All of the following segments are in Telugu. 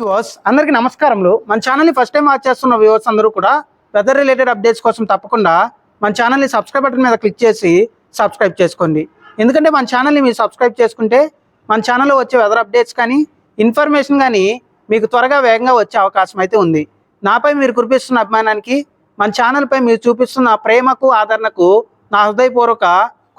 వ్యూవర్స్ అందరికీ నమస్కారములు. మన ఛానల్ని ఫస్ట్ టైం వాచ్ చేస్తున్న వ్యూవర్స్ అందరూ కూడా వెదర్ రిలేటెడ్ అప్డేట్స్ కోసం తప్పకుండా మన ఛానల్ని సబ్స్క్రైబ్ బటన్ మీద క్లిక్ చేసి సబ్స్క్రైబ్ చేసుకోండి. ఎందుకంటే మన ఛానల్ని మీరు సబ్స్క్రైబ్ చేసుకుంటే మన ఛానల్లో వచ్చే వెదర్ అప్డేట్స్ కానీ ఇన్ఫర్మేషన్ కానీ మీకు త్వరగా వేగంగా వచ్చే అవకాశం అయితే ఉంది. నాపై మీరు కురిపిస్తున్న అభిమానానికి మన ఛానల్పై మీరు చూపిస్తున్న ప్రేమకు ఆదరణకు నా హృదయపూర్వక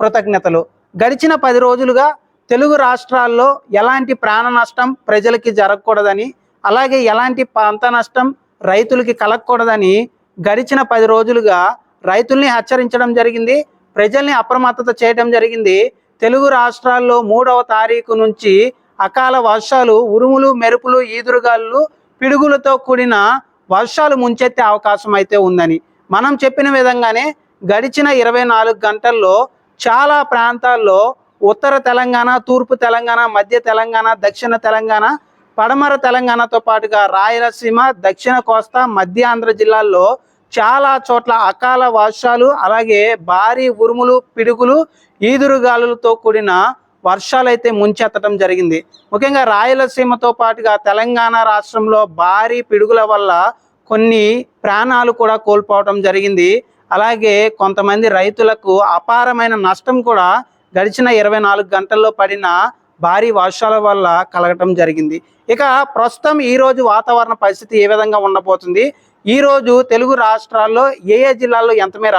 కృతజ్ఞతలు. గడిచిన పది రోజులుగా తెలుగు రాష్ట్రాల్లో ఎలాంటి ప్రాణ నష్టం ప్రజలకి జరగకూడదని అలాగే ఎలాంటి పంట నష్టం రైతులకి కలగకూడదని గడిచిన పది రోజులుగా రైతుల్ని హెచ్చరించడం జరిగింది ప్రజల్ని అప్రమత్తత చేయడం జరిగింది. తెలుగు రాష్ట్రాల్లో మూడవ తారీఖు నుంచి అకాల వర్షాలు ఉరుములు మెరుపులు ఈదురుగాలు పిడుగులతో కూడిన వర్షాలు ముంచెత్తే అవకాశం అయితే ఉందని. మనం చెప్పిన విధంగానే గడిచిన ఇరవై నాలుగు గంటల్లో చాలా ప్రాంతాల్లో ఉత్తర తెలంగాణ తూర్పు తెలంగాణ మధ్య తెలంగాణ దక్షిణ తెలంగాణ పడమర తెలంగాణతో పాటుగా రాయలసీమ దక్షిణ కోస్తా మధ్య ఆంధ్ర జిల్లాల్లో చాలా చోట్ల అకాల వర్షాలు అలాగే భారీ ఉరుములు పిడుగులు ఈదురుగాలులతో కూడిన వర్షాలు అయితే ముంచెత్తడం జరిగింది. ముఖ్యంగా రాయలసీమతో పాటుగా తెలంగాణ రాష్ట్రంలో భారీ పిడుగుల వల్ల కొన్ని ప్రాణాలు కూడా కోల్పోవడం జరిగింది. అలాగే కొంతమంది రైతులకు అపారమైన నష్టం కూడా గడిచిన ఇరవై నాలుగు గంటల్లో పడిన భారీ వర్షాల వల్ల కలగటం జరిగింది. ఇక ప్రస్తుతం ఈ రోజు వాతావరణ పరిస్థితి ఏ విధంగా ఉండబోతుంది? ఈ రోజు తెలుగు రాష్ట్రాల్లో ఏ ఏ జిల్లాల్లో ఎంతమేర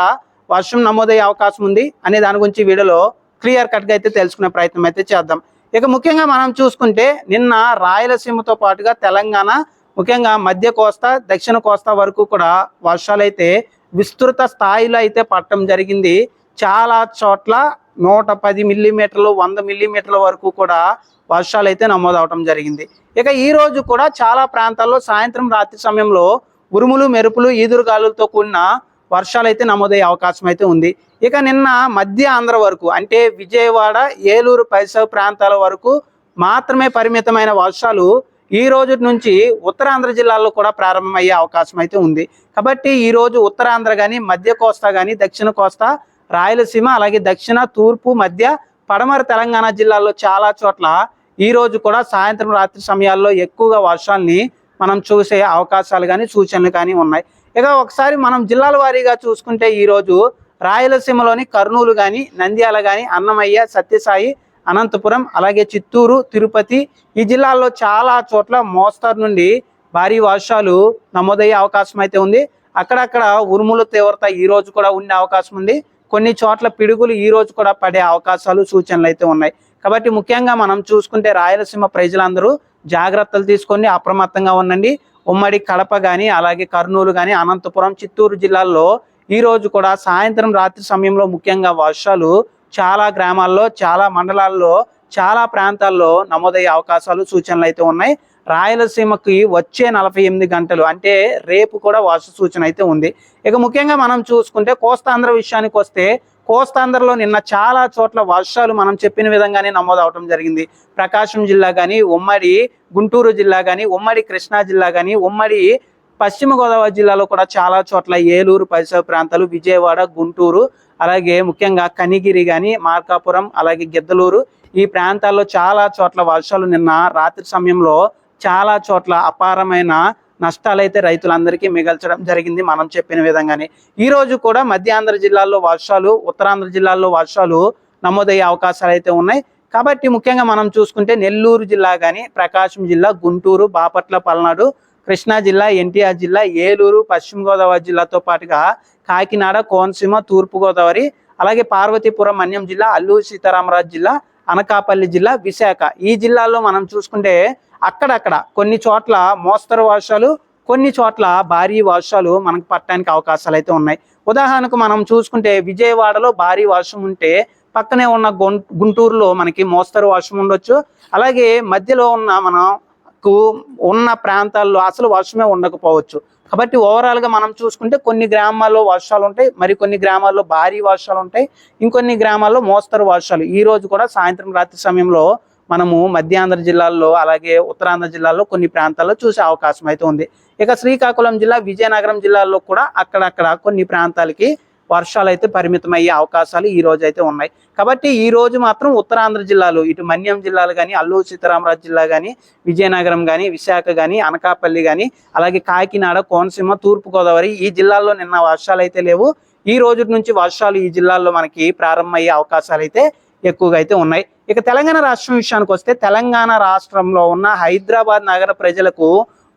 వర్షం నమోదయ్యే అవకాశం ఉంది అనే దాని గురించి వీడియోలో క్లియర్ కట్గా అయితే తెలుసుకునే ప్రయత్నం అయితే చేద్దాం. ఇక ముఖ్యంగా మనం చూసుకుంటే నిన్న రాయలసీమతో పాటుగా తెలంగాణ ముఖ్యంగా మధ్య కోస్తా దక్షిణ కోస్తా వరకు కూడా వర్షాలు అయితే విస్తృత స్థాయిలో అయితే పట్టడం జరిగింది. చాలా చోట్ల నూట పది మిల్లీమీటర్లు వంద మిల్లీమీటర్ల వరకు కూడా వర్షాలు అయితే నమోదవటం జరిగింది. ఇక ఈ రోజు కూడా చాలా ప్రాంతాల్లో సాయంత్రం రాత్రి సమయంలో ఉరుములు మెరుపులు ఈదురుగాలులతో కూడిన వర్షాలు అయితే నమోదయ్యే అవకాశం అయితే ఉంది. ఇక నిన్న మధ్య ఆంధ్ర వరకు అంటే విజయవాడ ఏలూరు పరిసర ప్రాంతాల వరకు మాత్రమే పరిమితమైన వర్షాలు ఈ రోజు నుంచి ఉత్తరాంధ్ర జిల్లాల్లో కూడా ప్రారంభమయ్యే అవకాశం అయితే ఉంది. కాబట్టి ఈ రోజు ఉత్తరాంధ్ర కానీ మధ్య కోస్తా కానీ దక్షిణ కోస్తా రాయలసీమ అలాగే దక్షిణ తూర్పు మధ్య పడమర తెలంగాణ జిల్లాల్లో చాలా చోట్ల ఈ రోజు కూడా సాయంత్రం రాత్రి సమయాల్లో ఎక్కువగా వర్షాల్ని మనం చూసే అవకాశాలు కానీ సూచనలు కానీ ఉన్నాయి. ఇక ఒకసారి మనం జిల్లాల వారీగా చూసుకుంటే ఈరోజు రాయలసీమలోని కర్నూలు కానీ నంద్యాల కానీ అన్నమయ్య సత్యసాయి అనంతపురం అలాగే చిత్తూరు తిరుపతి ఈ జిల్లాల్లో చాలా చోట్ల మోస్తరు నుండి భారీ వర్షాలు నమోదయ్యే అవకాశం అయితే ఉంది. అక్కడక్కడ ఉరుముల తీవ్రత ఈ రోజు కూడా ఉండే అవకాశం ఉంది. కొన్ని చోట్ల పిడుగులు ఈ రోజు కూడా పడే అవకాశాలు సూచనలు అయితే ఉన్నాయి. కాబట్టి ముఖ్యంగా మనం చూసుకుంటే రాయలసీమ ప్రజలందరూ జాగ్రత్తలు తీసుకొని అప్రమత్తంగా ఉండండి. ఉమ్మడి కడప కానీ అలాగే కర్నూలు కానీ అనంతపురం చిత్తూరు జిల్లాల్లో ఈ రోజు కూడా సాయంత్రం రాత్రి సమయంలో ముఖ్యంగా వర్షాలు చాలా గ్రామాల్లో చాలా మండలాల్లో చాలా ప్రాంతాల్లో నమోదయ్యే అవకాశాలు సూచనలు అయితే ఉన్నాయి. రాయలసీమకి వచ్చే నలభై ఎనిమిది గంటలు అంటే రేపు కూడా వర్ష సూచన అయితే ఉంది. ఇక ముఖ్యంగా మనం చూసుకుంటే కోస్తాంధ్ర విషయానికి వస్తే కోస్తాంధ్రలో నిన్న చాలా చోట్ల వర్షాలు మనం చెప్పిన విధంగానే నమోదవటం జరిగింది. ప్రకాశం జిల్లా కానీ ఉమ్మడి గుంటూరు జిల్లా కానీ ఉమ్మడి కృష్ణా జిల్లా కానీ ఉమ్మడి పశ్చిమ గోదావరి జిల్లాలో కూడా చాలా చోట్ల ఏలూరు పరిసర ప్రాంతాలు విజయవాడ గుంటూరు అలాగే ముఖ్యంగా కనిగిరి కానీ మార్కాపురం అలాగే గిద్దలూరు ఈ ప్రాంతాల్లో చాలా చోట్ల వర్షాలు నిన్న రాత్రి సమయంలో చాలా చోట్ల అపారమైన నష్టాలైతే రైతులందరికీ మిగల్చడం జరిగింది మనం చెప్పిన విధంగానే. ఈరోజు కూడా మధ్యాంధ్ర జిల్లాల్లో వర్షాలు ఉత్తరాంధ్ర జిల్లాల్లో వర్షాలు నమోదయ్యే అవకాశాలు అయితే ఉన్నాయి. కాబట్టి ముఖ్యంగా మనం చూసుకుంటే నెల్లూరు జిల్లా కానీ ప్రకాశం జిల్లా గుంటూరు బాపట్ల పల్నాడు కృష్ణా జిల్లా ఎన్టీఆర్ జిల్లా ఏలూరు పశ్చిమ గోదావరి జిల్లాతో పాటుగా కాకినాడ కోనసీమ తూర్పుగోదావరి అలాగే పార్వతీపురం మన్యం జిల్లా అల్లూరు సీతారామరాజు జిల్లా అనకాపల్లి జిల్లా విశాఖ. ఈ జిల్లాలో మనం చూసుకుంటే అక్కడక్కడ కొన్ని చోట్ల మోస్తరు వర్షాలు కొన్ని చోట్ల భారీ వర్షాలు మనకు పట్టడానికి అవకాశాలు అయితే ఉన్నాయి. ఉదాహరణకు మనం చూసుకుంటే విజయవాడలో భారీ వర్షం ఉంటే పక్కనే ఉన్న గుంటూరులో మనకి మోస్తరు వర్షం ఉండొచ్చు. అలాగే మధ్యలో ఉన్న మనకు ఉన్న ప్రాంతాల్లో అసలు వర్షమే ఉండకపోవచ్చు. కాబట్టి ఓవరాల్గా మనం చూసుకుంటే కొన్ని గ్రామాల్లో వర్షాలు ఉంటాయి మరి కొన్ని గ్రామాల్లో భారీ వర్షాలు ఉంటాయి ఇంకొన్ని గ్రామాల్లో మోస్తరు వర్షాలు. ఈ రోజు కూడా సాయంత్రం రాత్రి సమయంలో మనము మధ్యాంధ్ర జిల్లాల్లో అలాగే ఉత్తరాంధ్ర జిల్లాల్లో కొన్ని ప్రాంతాల్లో చూసే అవకాశం అయితే ఉంది. ఇక శ్రీకాకుళం జిల్లా విజయనగరం జిల్లాల్లో కూడా అక్కడక్కడ కొన్ని ప్రాంతాలకి వర్షాలు అయితే పరిమితమయ్యే అవకాశాలు ఈ రోజు అయితే ఉన్నాయి. కాబట్టి ఈ రోజు మాత్రం ఉత్తరాంధ్ర జిల్లాలు ఇటు మన్యం జిల్లాలు కానీ అల్లూరు సీతారామరాజు జిల్లా కానీ విజయనగరం కానీ విశాఖ కానీ అనకాపల్లి కానీ అలాగే కాకినాడ కోనసీమ తూర్పుగోదావరి ఈ జిల్లాల్లో నిన్న వర్షాలు అయితే లేవు. ఈ రోజు నుంచి వర్షాలు ఈ జిల్లాల్లో మనకి ప్రారంభమయ్యే అవకాశాలు అయితే ఎక్కువగా అయితే ఉన్నాయి. ఇక తెలంగాణ రాష్ట్రం విషయానికి వస్తే తెలంగాణ రాష్ట్రంలో ఉన్న హైదరాబాద్ నగర ప్రజలకు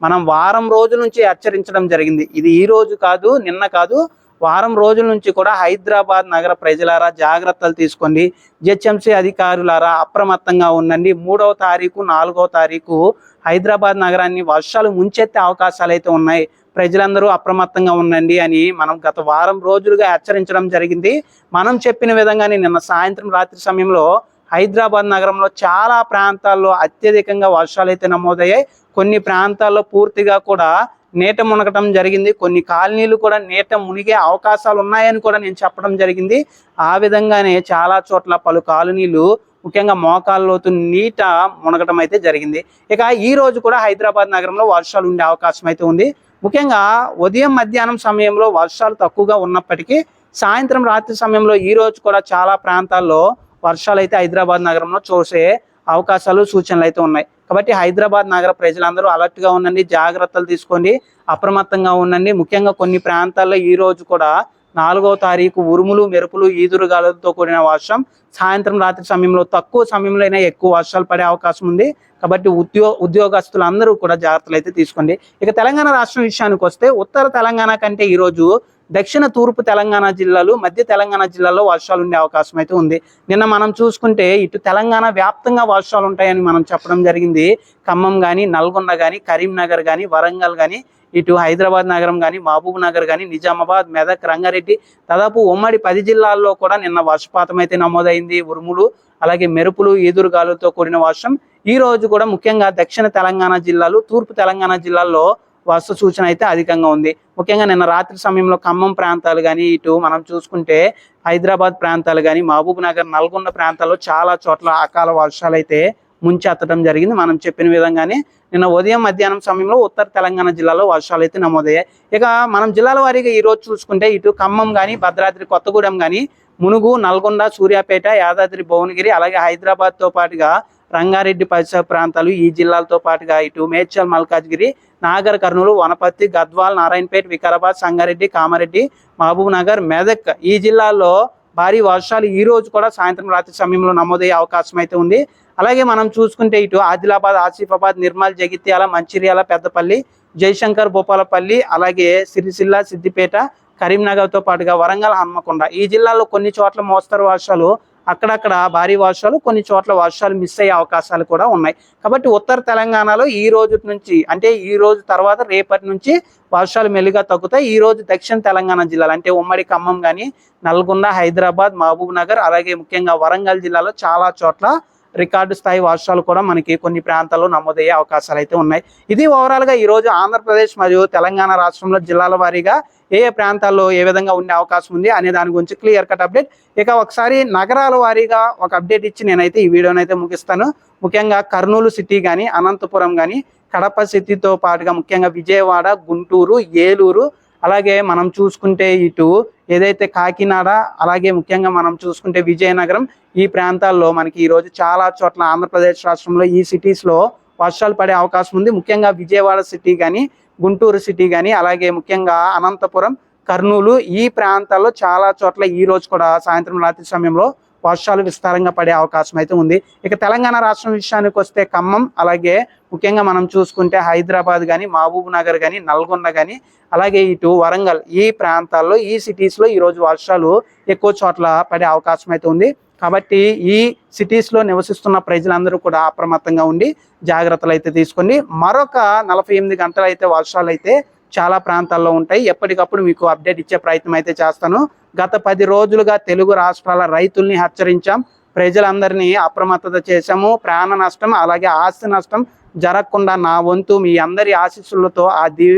మనం వారం రోజుల నుంచి హెచ్చరించడం జరిగింది. ఇది ఈ రోజు కాదు నిన్న కాదు వారం రోజుల నుంచి కూడా హైదరాబాద్ నగర ప్రజలారా జాగ్రత్తలు తీసుకోండి. జిహెచ్ఎంసీ అధికారులారా అప్రమత్తంగా ఉండండి. మూడవ తారీఖు నాలుగవ తారీఖు హైదరాబాద్ నగరాన్ని వర్షాలు ముంచెత్తే అవకాశాలు అయితే ఉన్నాయి. ప్రజలందరూ అప్రమత్తంగా ఉండండి అని మనం గత వారం రోజులుగా హెచ్చరించడం జరిగింది. మనం చెప్పిన విధంగానే నిన్న సాయంత్రం రాత్రి సమయంలో హైదరాబాద్ నగరంలో చాలా ప్రాంతాల్లో అత్యధికంగా వర్షాలు అయితే నమోదయ్యాయి. కొన్ని ప్రాంతాల్లో పూర్తిగా కూడా నీట మునగటం జరిగింది. కొన్ని కాలనీలు కూడా నీట మునిగే అవకాశాలు ఉన్నాయని కూడా నేను చెప్పడం జరిగింది. ఆ విధంగానే చాలా చోట్ల పలు కాలనీలు ముఖ్యంగా మోకాల్లోతు నీట మునగటం అయితే జరిగింది. ఇక ఈ రోజు కూడా హైదరాబాద్ నగరంలో వర్షాలు ఉండే అవకాశం అయితే ఉంది. ముఖ్యంగా ఉదయం మధ్యాహ్నం సమయంలో వర్షాలు తక్కువగా ఉన్నప్పటికీ సాయంత్రం రాత్రి సమయంలో ఈ రోజు కూడా చాలా ప్రాంతాల్లో వర్షాలు అయితే హైదరాబాద్ నగరంలో చూసే అవకాశాలు సూచనలు అయితే ఉన్నాయి. కాబట్టి హైదరాబాద్ నగర ప్రజలందరూ అలర్ట్గా ఉండండి జాగ్రత్తలు తీసుకోండి అప్రమత్తంగా ఉండండి. ముఖ్యంగా కొన్ని ప్రాంతాల్లో ఈ రోజు కూడా నాలుగవ తారీఖు ఉరుములు మెరుపులు ఈదురుగాలతో కూడిన వర్షం సాయంత్రం రాత్రి సమయంలో తక్కువ సమయంలో అయినా ఎక్కువ వర్షాలు పడే అవకాశం ఉంది. కాబట్టి ఉద్యో ఉద్యోగస్తులందరూ కూడా జాగ్రత్తలు అయితే తీసుకోండి. ఇక తెలంగాణ రాష్ట్రం విషయానికి వస్తే ఉత్తర తెలంగాణ కంటే ఈరోజు దక్షిణ తూర్పు తెలంగాణ జిల్లాలు మధ్య తెలంగాణ జిల్లాలో వర్షాలు ఉండే అవకాశం అయితే ఉంది. నిన్న మనం చూసుకుంటే ఇటు తెలంగాణ వ్యాప్తంగా వర్షాలు ఉంటాయని మనం చెప్పడం జరిగింది. ఖమ్మం కానీ నల్గొండ కానీ కరీంనగర్ కానీ వరంగల్ కానీ ఇటు హైదరాబాద్ నగరం కానీ మహబూబ్ నగర్ కానీ నిజామాబాద్ మెదక్ రంగారెడ్డి దాదాపు ఉమ్మడి పది జిల్లాల్లో కూడా నిన్న వర్షపాతం అయితే నమోదైంది. ఉరుములు అలాగే మెరుపులు ఈదురుగాలులతో కూడిన వర్షం. ఈ రోజు కూడా ముఖ్యంగా దక్షిణ తెలంగాణ జిల్లాలు తూర్పు తెలంగాణ జిల్లాల్లో వర్ష సూచన అయితే అధికంగా ఉంది. ముఖ్యంగా నిన్న రాత్రి సమయంలో ఖమ్మం ప్రాంతాలు కానీ ఇటు మనం చూసుకుంటే హైదరాబాద్ ప్రాంతాలు కానీ మహబూబ్ నగర్ నల్గొండ ప్రాంతాల్లో చాలా చోట్ల అకాల వర్షాలు అయితే ముంచెత్తడం జరిగింది. మనం చెప్పిన విధంగానే నిన్న ఉదయం మధ్యాహ్నం సమయంలో ఉత్తర తెలంగాణ జిల్లాలో వర్షాలు అయితే నమోదయ్యాయి. ఇక మనం జిల్లాల వారీగా ఈరోజు చూసుకుంటే ఇటు ఖమ్మం కానీ భద్రాద్రి కొత్తగూడెం కానీ మునుగు నల్గొండ సూర్యాపేట యాదాద్రి భువనగిరి అలాగే హైదరాబాద్తో పాటుగా రంగారెడ్డి పరిసర ప్రాంతాలు ఈ జిల్లాలతో పాటుగా ఇటు మేడ్చల్ మల్కాజ్గిరి నాగర్ కర్నూలు వనపర్తి గద్వాల్ నారాయణపేట వికారాబాద్ సంగారెడ్డి కామారెడ్డి మహబూబ్ నగర్ మెదక్. ఈ జిల్లాల్లో భారీ వర్షాలు ఈ రోజు కూడా సాయంత్రం రాత్రి సమయంలో నమోదయ్యే అవకాశం అయితే ఉంది. అలాగే మనం చూసుకుంటే ఇటు ఆదిలాబాద్ ఆసిఫాబాద్ నిర్మల్ జగిత్యాల మంచిర్యాల పెద్దపల్లి జయశంకర్ భూపాలపల్లి అలాగే సిరిసిల్ల సిద్దిపేట కరీంనగర్తో పాటుగా వరంగల్ హన్మకొండ. ఈ జిల్లాలో కొన్ని చోట్ల మోస్తరు వర్షాలు అక్కడక్కడ భారీ వర్షాలు కొన్ని చోట్ల వర్షాలు మిస్ అయ్యే అవకాశాలు కూడా ఉన్నాయి. కాబట్టి ఉత్తర తెలంగాణలో ఈ రోజు నుంచి అంటే ఈ రోజు తర్వాత రేపటి నుంచి వర్షాలు మెల్లిగా తగ్గుతాయి. ఈ రోజు దక్షిణ తెలంగాణ జిల్లాలు అంటే ఉమ్మడి ఖమ్మం కానీ నల్గొండ హైదరాబాద్ మహబూబ్ నగర్ అలాగే ముఖ్యంగా వరంగల్ జిల్లాలో చాలా చోట్ల రికార్డు స్థాయి వర్షాలు కూడా మనకి కొన్ని ప్రాంతాల్లో నమోదయ్యే అవకాశాలు అయితే ఉన్నాయి. ఇది ఓవరాల్గా ఈరోజు ఈ రోజు ఆంధ్రప్రదేశ్ మరియు తెలంగాణ రాష్ట్రంలో జిల్లాల వారీగా ఏ ఏ ప్రాంతాల్లో ఏ విధంగా ఉండే అవకాశం ఉంది అనే దాని గురించి క్లియర్ కట్ అప్డేట్. ఇక ఒకసారి నగరాల వారీగా ఒక అప్డేట్ ఇచ్చి నేనైతే ఈ వీడియోని అయితే ముగిస్తాను. ముఖ్యంగా కర్నూలు సిటీ కానీ అనంతపురం కానీ కడప సిటీతో పాటుగా ముఖ్యంగా విజయవాడ గుంటూరు ఏలూరు అలాగే మనం చూసుకుంటే ఇటు ఏదైతే కాకినాడ అలాగే ముఖ్యంగా మనం చూసుకుంటే విజయనగరం ఈ ప్రాంతాల్లో మనకి ఈరోజు చాలా చోట్ల ఆంధ్రప్రదేశ్ రాష్ట్రంలో ఈ సిటీస్లో వర్షాలు పడే అవకాశం ఉంది. ముఖ్యంగా విజయవాడ సిటీ కానీ గుంటూరు సిటీ కానీ అలాగే ముఖ్యంగా అనంతపురం కర్నూలు ఈ ప్రాంతాల్లో చాలా చోట్ల ఈ రోజు కూడా సాయంత్రం రాత్రి సమయంలో వర్షాలు విస్తారంగా పడే అవకాశం అయితే ఉంది. ఇక తెలంగాణ రాష్ట్రం విషయానికి వస్తే ఖమ్మం అలాగే ముఖ్యంగా మనం చూసుకుంటే హైదరాబాద్ కానీ మహబూబ్ నగర్ కానీ నల్గొండ కానీ అలాగే ఇటు వరంగల్ ఈ ప్రాంతాల్లో ఈ సిటీస్లో ఈరోజు వర్షాలు ఎక్కువ చోట్ల పడే అవకాశం అయితే ఉంది. కాబట్టి ఈ సిటీస్లో నివసిస్తున్న ప్రజలందరూ కూడా అప్రమత్తంగా ఉండి జాగ్రత్తలు అయితే తీసుకోండి. మరొక నలభై ఎనిమిది గంటలు అయితే వర్షాలు అయితే చాలా ప్రాంతాల్లో ఉంటాయి. ఎప్పటికప్పుడు మీకు అప్డేట్ ఇచ్చే ప్రయత్నం అయితే చేస్తాను. గత పది రోజులుగా తెలుగు రాష్ట్రాల రైతుల్ని హెచ్చరించాం. ప్రజలందరినీ అప్రమత్తత చేశాము. ప్రాణ నష్టం అలాగే ఆస్తి నష్టం జరగకుండా నా వంతు మీ అందరి ఆశీస్సులతో ఆ దీ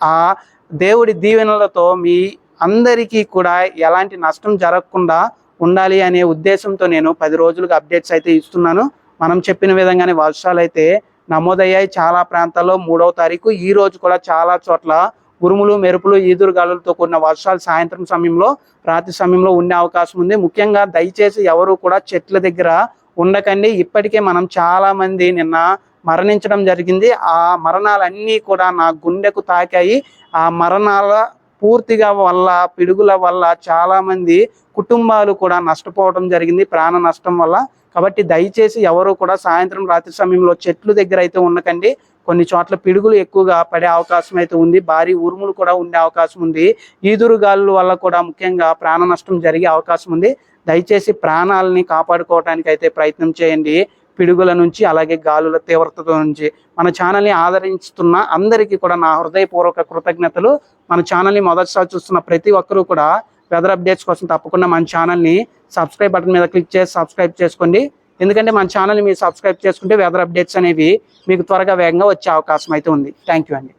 ఆ దేవుడి దీవెనలతో మీ అందరికీ కూడా ఎలాంటి నష్టం జరగకుండా ఉండాలి అనే ఉద్దేశంతో నేను పది రోజులుగా అప్డేట్స్ అయితే ఇస్తున్నాను. మనం చెప్పిన విధంగానే వర్షాలు అయితే నమోదయ్యాయి. చాలా ప్రాంతాల్లో మూడవ తారీఖు. ఈ రోజు కూడా చాలా చోట్ల ఉరుములు మెరుపులు ఈదురు గాలులతో కూడిన వర్షాలు సాయంత్రం సమయంలో రాత్రి సమయంలో ఉండే అవకాశం ఉంది. ముఖ్యంగా దయచేసి ఎవరు కూడా చెట్ల దగ్గర ఉండకండి. ఇప్పటికే మనం చాలా మంది నిన్న మరణించడం జరిగింది. ఆ మరణాలన్నీ కూడా నా గుండెకు తాకాయి. ఆ మరణాల పూర్తిగా వల్ల పిడుగుల వల్ల చాలా మంది కుటుంబాలు కూడా నష్టపోవడం జరిగింది ప్రాణ నష్టం వల్ల. కాబట్టి దయచేసి ఎవరు కూడా సాయంత్రం రాత్రి సమయంలో చెట్లు దగ్గర అయితే ఉండకండి. కొన్ని చోట్ల పిడుగులు ఎక్కువగా పడే అవకాశం అయితే ఉంది. భారీ ఉరుములు కూడా ఉండే అవకాశం ఉంది. ఈదురు గాలుల వల్ల కూడా ముఖ్యంగా ప్రాణ నష్టం జరిగే అవకాశం ఉంది. దయచేసి ప్రాణాలని కాపాడుకోవడానికి అయితే ప్రయత్నం చేయండి. పిడుగుల నుంచి అలాగే గాలుల తీవ్రతతో నుంచి. మన ఛానల్ని ఆదరిస్తున్న అందరికీ కూడా నా హృదయపూర్వక కృతజ్ఞతలు. మన ఛానల్ని మొదటిసారి చూస్తున్న ప్రతి ఒక్కరూ కూడా వెదర్ అప్డేట్స్ కోసం తప్పకుండా మన ఛానల్ని సబ్స్క్రైబ్ బటన్ మీద క్లిక్ చేసి సబ్స్క్రైబ్ చేసుకోండి. ఎందుకంటే మన ఛానల్ని మీరు సబ్స్క్రైబ్ చేసుకుంటే వెదర్ అప్డేట్స్ అనేవి మీకు త్వరగా వేగంగా వచ్చే అవకాశం అయితే ఉంది. థ్యాంక్ యూ అండి.